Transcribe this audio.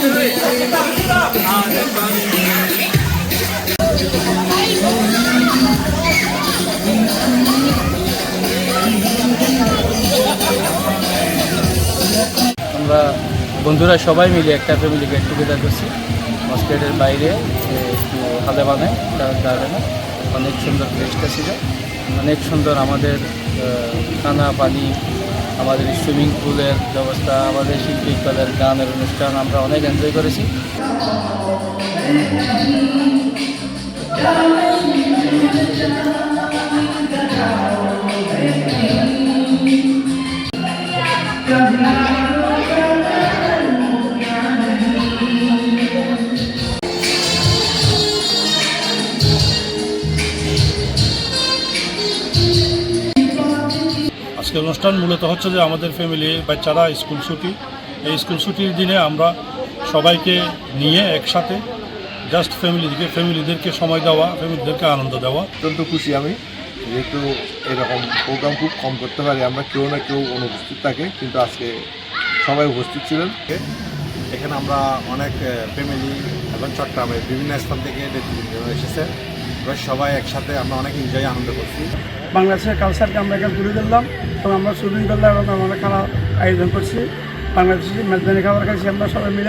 আমরা বন্ধুরা সবাই মিলে একটা ফ্যামিলি গেট টুগেদার করছি। হসপিটালের বাইরে হালে বানে গার্ডেনে অনেক সুন্দর প্লেসটা ছিল। অনেক সুন্দর আমাদের খানা, পানি আমাদের সুইমিং পুলের ব্যবস্থা আমাদের শিল্পী তাদের গানের অনুষ্ঠান আমরা অনেক এনজয় করেছি। আজকের অনুষ্ঠান মূলত হচ্ছে যে আমাদের ফ্যামিলি বাচ্চারা স্কুল ছুটি। এই স্কুল ছুটির দিনে আমরা সবাইকে নিয়ে একসাথে জাস্ট ফ্যামিলিকে ফ্যামিলিদেরকে সময় দেওয়া ফ্যামিলিদেরকে আনন্দ দেওয়া। অত্যন্ত খুশি আমি যেহেতু এরকম প্রোগ্রাম খুব কম করতে পারি, আমরা কেউ না কেউ অনুপস্থিত থাকে, কিন্তু আজকে সবাই উপস্থিত ছিলেন। এখানে আমরা অনেক ফ্যামিলি এবং চট্টগ্রামের বিভিন্ন স্থান থেকে নেতৃবৃন্দ এসেছে সবাই একসাথে আমরা অনেক এনজয় আনন্দ করছি। বাংলাদেশের কালচারকে আমরা এখানে তুলে ধরলাম। এবং আমরা সুইমিং করলাম এবং আমরা খাওয়া আয়োজন করছি। বাংলাদেশি মেজদানি খাবার খাইছি আমরা সবাই মিলে।